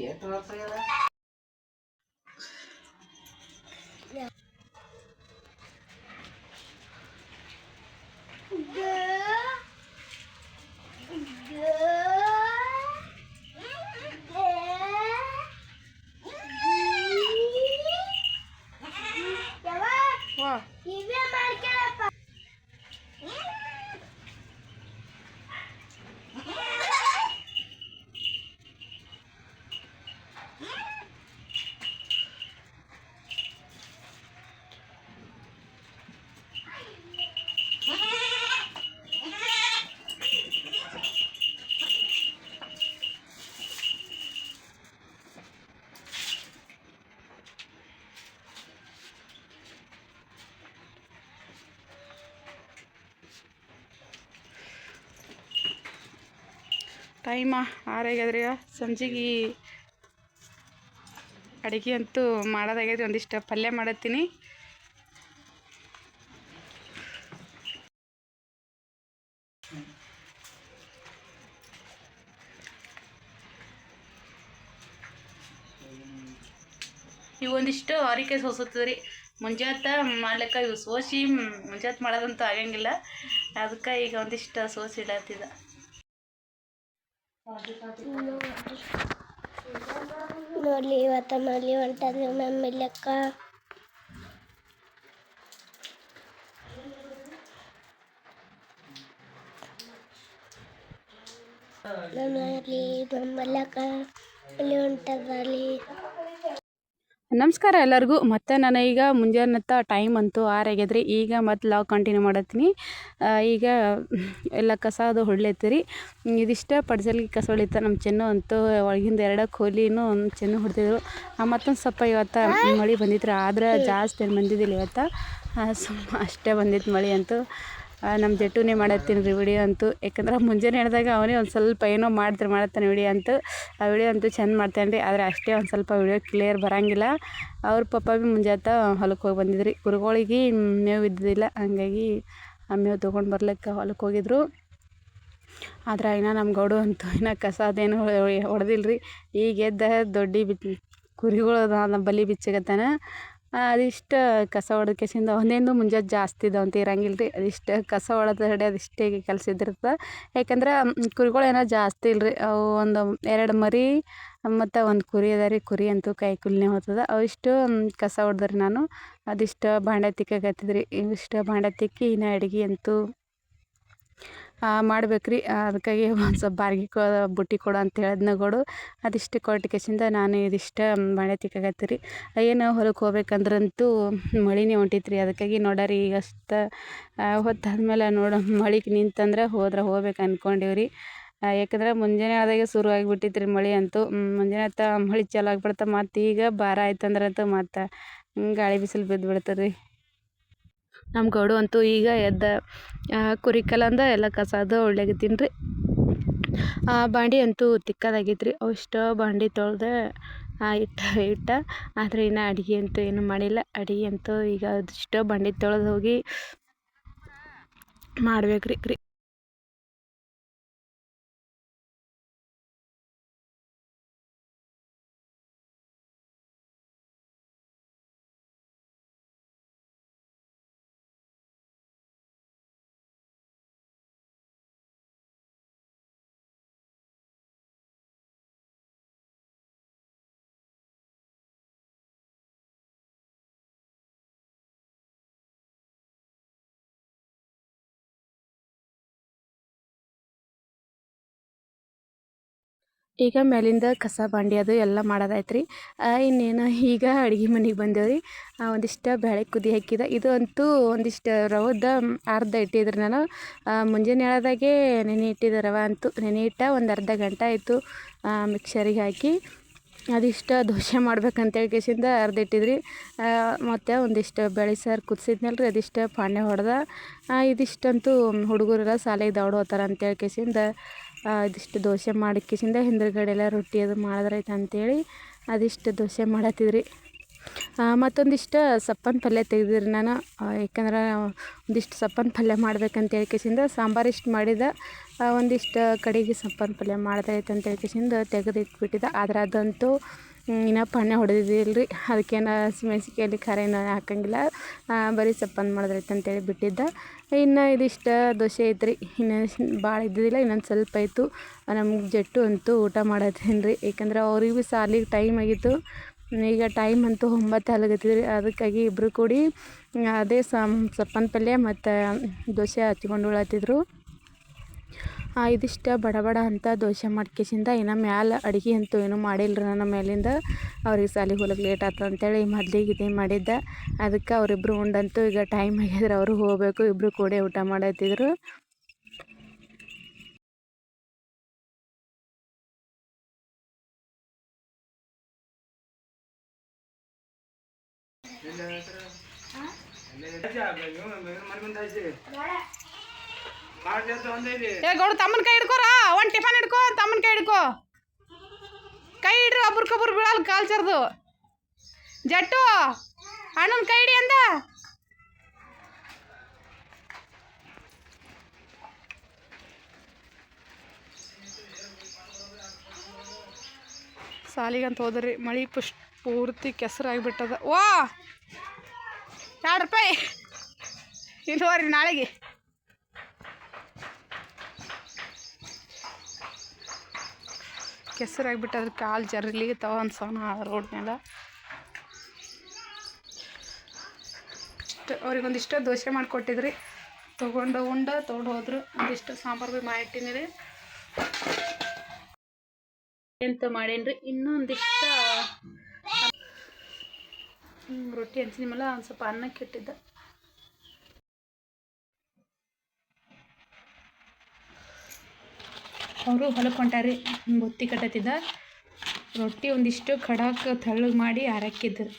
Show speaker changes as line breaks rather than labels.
ఏం
కదా. ಟೈಮ ಆರಾಗ್ಯದ್ರಿ ಸಂಜೆಗೆ ಅಡುಗೆ ಅಂತೂ ಮಾಡೋದಾಗ್ಯದ್ರಿ, ಒಂದಿಷ್ಟು ಪಲ್ಯ ಮಾಡತ್ತೀನಿ. ಇವೊಂದಿಷ್ಟು ಒಂದಿಷ್ಟು ಸೋಸತ್ತದ್ರಿ ಸೋಸುತ್ತದೆ ರೀ ಮುಂಜಾತ ಮಾಡ್ಲಿಕ್ಕೆ ಇವು ಸೋಸಿ, ಮುಂಜಾತ ಮಾಡೋದಂತೂ ಆಗಂಗಿಲ್ಲ ಅದಕ್ಕೆ ಈಗ ಒಂದಿಷ್ಟು ಸೋಸಿ ಇಡತ್ತಿದ
నోళ్ళు ఇవత మళ్ళీ ఉంటుంది మమ్మీ లెక్క. నోళ్ళు మమ్మీ లెక్క. మళ్ళీ ఉంటుంది
ನಮಸ್ಕಾರ ಎಲ್ಲರಿಗೂ. ಮತ್ತೆ ನಾನು ಈಗ ಮುಂಜಾನತ್ತ ಟೈಮ್ ಅಂತೂ ಆರಾಗ್ಯದ್ರಿ ಈಗ ಮತ್ತೆ ಲಾಗ್ ಕಂಟಿನ್ಯೂ ಮಾಡತ್ತೀನಿ. ಈಗ ಎಲ್ಲ ಕಸ ಅದು ಹೊಡ್ಲತ್ತೀರಿ ಇದಿಷ್ಟ ಪಡ್ಸಲ್ಗಿ ಕಸ ಹೊಳಿತ ನಮ್ಮ ಚೆನ್ನು ಅಂತೂ ಒಳಗಿಂದ ಎರಡು ಕೋಲಿನೂ ಚೆನ್ನು ಹೊಡೆದಿದ್ರು ಮತ್ತೊಂದು ಸ್ವಲ್ಪ ಇವತ್ತು ಮಳೆ ಬಂದಿತ್ತು ಆದ್ರೆ ಜಾಸ್ತಿ ಏನು ಬಂದಿದ್ದಿಲ್ಲ ಇವತ್ತು. ಸುಮ್ಮ ಅಷ್ಟೇ ಬಂದಿತ್ತು ಮಳೆ ಅಂತೂ. ನಮ್ಮ ಜಟ್ಟುನೇ ಮಾಡತ್ತೀನಿ ರೀ ವಿಡಿಯೋ ಅಂತೂ. ಯಾಕಂದ್ರೆ ಮುಂಜಾನೆ ಹೇಳಿದಾಗ ಅವನೇ ಒಂದು ಸ್ವಲ್ಪ ಏನೋ ಮಾಡ್ತಾರೆ ಮಾಡತ್ತಾನೆ ವಿಡಿಯೋ ಅಂತೂ. ಆ ವಿಡಿಯೋ ಅಂತೂ ಚೆಂದ ಮಾಡ್ತಾನೆ ರೀ, ಆದರೆ ಅಷ್ಟೇ ಒಂದು ಸ್ವಲ್ಪ ವಿಡಿಯೋ ಕ್ಲಿಯರ್ ಬರೋಂಗಿಲ್ಲ. ಅವ್ರ ಪಪ್ಪ ಭೀ ಮುಂಜಾತ ಹೊಲಕ್ಕೆ ಹೋಗಿ ಬಂದಿದ್ರಿ. ಕುರುಗಳಿಗೆ ಮೇವು ಇದ್ದಿದ್ದಿಲ್ಲ, ಹಂಗಾಗಿ ಆ ಮೇವು ತೊಗೊಂಡು ಬರ್ಲಿಕ್ಕೆ ಹೊಲಕ್ಕೆ ಹೋಗಿದ್ರು. ಆದ್ರೆ ಇನ್ನು ನಮ್ಮ ಗೌಡು ಅಂತೂ ಇನ್ನು ಕಸ ಅದೇನು ಹೊಡೆದಿಲ್ಲ ರೀ ಈಗ ಎದ್ದ ದೊಡ್ಡ ಬಿ ಕುರಿಗಳು ಬಲಿ ಬಿಚ್ಚಗತ್ತಾನ. ಅದಿಷ್ಟು ಕಸ ಹೊಡೆದ ಕೆಸಿಂದ ಒಂದೇನು ಮುಂಜಾನೆ ಜಾಸ್ತಿ ಇದಾವಂತ ಇರಂಗಿಲ್ಲ ರೀ ಅದಿಷ್ಟು ಕಸ ಹೊಡೆದ ಹೊಡೆ ಅದಿಷ್ಟೇ ಕೆಲಸ ಇದ್ದಿರ್ತದೆ. ಯಾಕಂದ್ರೆ ಕುರಿಗಳು ಏನೋ ಜಾಸ್ತಿ ಇಲ್ಲ ರೀ ಅವು ಒಂದು ಎರಡು ಮರಿ, ಮತ್ತು ಒಂದು ಕುರಿ ಅದ ರೀ. ಕುರಿ ಅಂತೂ ಕೈ ಕುಲ್ನೆ ಹೋಗ್ತದ. ಅವಿಷ್ಟು ಕಸ ಹೊಡೆದ್ರಿ ನಾನು. ಅದಿಷ್ಟು ಭಾಂಡೆ ತಿಕ್ಕಾಕತ್ತಿದ್ರಿ. ಇವಿಷ್ಟು ಭಾಂಡೆ ತಿಕ್ಕಿ ಇನ್ನು ಅಡ್ಗೆ ಅಂತೂ ಮಾಡ್ಬೇಕು ರೀ ಅದಕ್ಕಾಗಿ ಒಂದು ಸ್ವಲ್ಪ ಬಾರ್ಗಿ ಕೊ, ಬುಟ್ಟಿ ಕೊಡು ಅಂತ ಹೇಳಿದ್ನ ಕೊಡು ಅದಿಷ್ಟು ಕೊಟ್ಟು ಕೇಸಿಂದ ನಾನು ಇದಿಷ್ಟು ಮಳೆ ತಿಕ್ಕಾಕತ್ತೆ ರೀ ಏನು ಹೊಲಕ್ಕೆ ಹೋಗ್ಬೇಕಂದ್ರಂತೂ ಮಳೆನೇ ರೀ ಅದಕ್ಕಾಗಿ ನೋಡರಿ, ಈಗ ಅಷ್ಟು ಹೊತ್ತಾದ್ಮೇಲೆ ನೋಡ, ಮಳೆಗೆ ನಿಂತಂದ್ರೆ ಹೋದ್ರೆ ಹೋಗ್ಬೇಕು ಅಂದ್ಕೊಂಡೀವಿ ರೀ ಯಾಕಂದ್ರೆ ಮುಂಜಾನೆ ಆದಾಗ ಶುರು ಆಗಿಬಿಟ್ಟಿತ್ತು ರೀ ಮಳೆ ಅಂತೂ. ಮುಂಜಾನೆ ಆತ ಮಳೆ ಚಾಲು ಆಗ್ಬಿಡ್ತ ಮತ್ತು ಈಗ ಭಾರ ಆಯ್ತಂದ್ರೆ ಅಂತೂ ಮತ್ತು ಗಾಳಿ ಬಿಸಿಲು ಬಿದ್ದು ಬಿಡ್ತದೆ ರೀ ನಮ್ಮ ಗೌಡು ಅಂತೂ ಈಗ ಎದ್ದ ಕುರಿ ಕಲಂದ ಎಲ್ಲ ಅದು, ಒಳ್ಳೆಗೆ ರೀ ಬಾಂಡಿ ಅಂತೂ ತಿಕ್ಕದಾಗಿತ್ತು ರೀ ಅವಿಷ್ಟು ಬಾಂಡಿ ತೊಳೆದ ಇಟ್ಟ ಇಟ್ಟ. ಆದರೆ ಇನ್ನು ಅಡುಗೆ ಅಂತೂ ಏನೂ ಮಾಡಿಲ್ಲ. ಅಡುಗೆ ಅಂತೂ ಈಗ ಅದಿಷ್ಟೋ ಬಾಂಡಿ ತೊಳೆದು ಹೋಗಿ ಮಾಡ್ಬೇಕು ರೀ ಈಗ ಮೇಲಿಂದ ಕಸ, ಬಾಂಡಿ ಅದು ಎಲ್ಲ ಮಾಡೋದಾಯ್ತು ರೀ ಇನ್ನೇನು, ಈಗ ಅಡುಗೆ ಮನೆಗೆ ಬಂದೇವೆ ರೀ ಒಂದಿಷ್ಟು ಬೇಳೆ ಕುದಿ ಹಾಕಿದ. ಇದು ಅಂತೂ ಒಂದಿಷ್ಟು ರವದ ಅರ್ಧ ಇಟ್ಟಿದ್ರಿ ನಾನು. ಮುಂಜಾನೆ ಹೇಳೋದಾಗೆ ನೆನೆ ಇಟ್ಟಿದ್ದೆ ರವೆ ಅಂತೂ. ನೆನೆ ಇಟ್ಟ ಒಂದು ಅರ್ಧ ಗಂಟೆ ಆಯಿತು ಮಿಕ್ಸರಿಗೆ ಹಾಕಿ. ಅದಿಷ್ಟು ದೋಸೆ ಮಾಡ್ಬೇಕಂತೇಳಿ ಕೇಸಿಂದ ಅರ್ಧ ಇಟ್ಟಿದ್ರಿ. ಮತ್ತು ಒಂದಿಷ್ಟು ಬೆಳೆ ಸಾರು ಕುದಿಸಿದ್ನಲ್ಲ ರೀ ಅದಿಷ್ಟು ಪಾಂಡೆ ಹೊಡೆದ. ಇದಿಷ್ಟಂತೂ ಹುಡುಗರೆಲ್ಲ ಶಾಲೆಗೆ ದೌಡ್ ಹೋಗ್ತಾರೆ ಅಂತೇಳಿ ಕೇಸಿಂದ ಇದಿಷ್ಟು ದೋಸೆ ಮಾಡಿಕ್ಕಿಸಿಂದ ಕೇಸಿಂದ ಹಿಂದ್ಗಡೆ ಎಲ್ಲ ರೊಟ್ಟಿ ಅದು ಮಾಡಿದ್ರಾಯ್ತು ಅಂತೇಳಿ ಅದಿಷ್ಟು ದೋಸೆ ಮಾಡತ್ತಿದ್ರಿ. ಮತ್ತೊಂದಿಷ್ಟು ಸಪ್ಪನ ಪಲ್ಯ ತೆಗ್ದಿರಿ ನಾನು. ಯಾಕಂದ್ರೆ ಒಂದಿಷ್ಟು ಸಪ್ಪನ ಪಲ್ಯ ಮಾಡ್ಬೇಕಂತ ಹೇಳ್ಕೇಸಿಂದ ಸಾಂಬಾರು ಇಷ್ಟು ಮಾಡಿದ. ಒಂದಿಷ್ಟು ಕಡೆಗೆ ಸಪ್ಪನ ಪಲ್ಯ ಮಾಡ್ದೈತೆ ಅಂತ ಹೇಳ್ಕೇಸಿಂದ ತೆಗೆದಿಟ್ಬಿಟ್ಟಿದ್ದೆ ಆದ್ರೆ ಅದಂತೂ ಇನ್ನೂ ಪಣ್ಣೆ ಹೊಡೆದಿದ್ದಿಲ್ಲ ರೀ ಅದಕ್ಕೇನು ಹಸಿಮೆಣ್ಸಿಕಾಯಲ್ಲಿ ಖಾರ ಏನು ಹಾಕಂಗಿಲ್ಲ. ಬರೀ ಸಪ್ಪನ್ ಮಾಡಿದ್ರೈತೆ ಅಂತೇಳಿ ಬಿಟ್ಟಿದ್ದೆ. ಇನ್ನು ಇದಿಷ್ಟು ದೋಸೆ ಐತ್ರಿ. ಇನ್ನು ಭಾಳ ಇದ್ದಿದ್ದಿಲ್ಲ, ಇನ್ನೊಂದು ಸ್ವಲ್ಪ ಆಯಿತು. ನಮ್ಗೆ ಜಟ್ಟು ಅಂತೂ ಊಟ ಮಾಡತ್ತೀನಿ ರೀ ಏಕೆಂದ್ರೆ ಅವ್ರಿಗೆ ಭೀ ಸಾಲಿಗೆ ಟೈಮ್ ಆಗಿತ್ತು. ಈಗ ಟೈಮ್ ಅಂತೂ ಒಂಬತ್ತು ಆಗತ್ತಿದ್ರಿ ಅದಕ್ಕಾಗಿ ಇಬ್ಬರು ಕೂಡಿ ಅದೇ ಸಮ್ ಸಪ್ಪನ ಪಲ್ಯ ಮತ್ತು ದೋಸೆ ಹಚ್ಕೊಂಡು ಉಳತ್ತಿದ್ರು ಇದಿಷ್ಟು ಬಡ ಬಡ ಅಂತ ದೋಸೆ ಮಾಡ್ಕೇಸಿಂದ ಇನ್ನು ಮ್ಯಾಲೆ ಅಡುಗೆ ಅಂತೂ ಏನೂ ಮಾಡಿಲ್ಲ ರೀ ನನ್ನ ಮೇಲಿಂದ. ಅವ್ರಿಗೆ ಸಾಲಿಗೆ ಹೋಗ್ಲಿಕ್ಕೆ ಲೇಟ್ ಆಯ್ತು ಅಂತೇಳಿ ಮೊದ್ಲಿಗೆ ಇದೇ ಮಾಡಿದ್ದೆ. ಅದಕ್ಕೆ ಅವರಿಬ್ರು ಉಂಡಂತೂ ಈಗ ಟೈಮ್ ಆಗಿದ್ರೆ ಅವರು ಹೋಗಬೇಕು ಇಬ್ಬರು ಕೂಡೆ ಊಟ ಮಾಡತ್ತಿದ್ರು.
ಏ ಗೌಡ, ತಮ್ಮನ ಕೈ ಹಿಡ್ಕೋರ? ಒಂದು ಟಿಫನ್ ಹಿಡ್ಕೋ, ತಮ್ಮನ ಕೈ ಹಿಡ್ಕೋ. ಕೈ ಹಿಡ್ರಿ ಒಬ್ರಿಗೊಬ್ರು ಬೀಳಲ್ಲ ಕಾಲ್ ಚರ್ದು. ಜಟ್ಟು, ಅಣ್ಣನ ಕೈ ಹಿಡಿ ಅಂದ. ಸಾಲಿಗಂತ ಹೋದ್ರಿ, ಮಳೆ ಪುಷ್ ಪೂರ್ತಿ ಕೆಸರಾಗಿಬಿಟ್ಟದ ವಾ ಎರಡು ರೂಪಾಯಿ? ಇಲ್ವರಿ, ನಾಳೆಗೆ. ಕೆಸರಾಗ್ಬಿಟ್ಟು ಅದ್ರ ಕಾಲು ಜರ್ಲಿ ತವ ಅನ್ಸೋಣ ರೋಡ್ ಮೇಲೆ ಅವ್ರಿಗೆ ಅವ್ರಿಗೊಂದಿಷ್ಟು ದೋಸೆ ಮಾಡಿಕೊಟ್ಟಿದ್ರಿ. ತೊಗೊಂಡು ಉಂಡ, ತೊಗೊಂಡು ಹೋದ್ರು. ಒಂದಿಷ್ಟು ಸಾಂಬಾರು ಭೀ ಮಾಡಿಟ್ಟಿನಿ
ಎಂತ ಮಾಡೇನ್ರಿ? ಇನ್ನೊಂದಿಷ್ಟು ರೊಟ್ಟಿ ಹಂಚಿನಿಮಲ್ಲ ಒಂದು ಸ್ವಲ್ಪ ಅನ್ನಕ್ಕೆ ಇಟ್ಟಿದ್ದೆ. ಅವರು ಹೊಲಕ್ಕೆ ಹೊಂಟಾರಿ. ಬುತ್ತಿ ಕಟ್ಟತ್ತಿದ್ದ. ರೊಟ್ಟಿ ಒಂದಿಷ್ಟು ಖಡಾಕ್ ತೆಳ್ಳಗೆ ಮಾಡಿ ಹಾರಾಕಿದ್ರು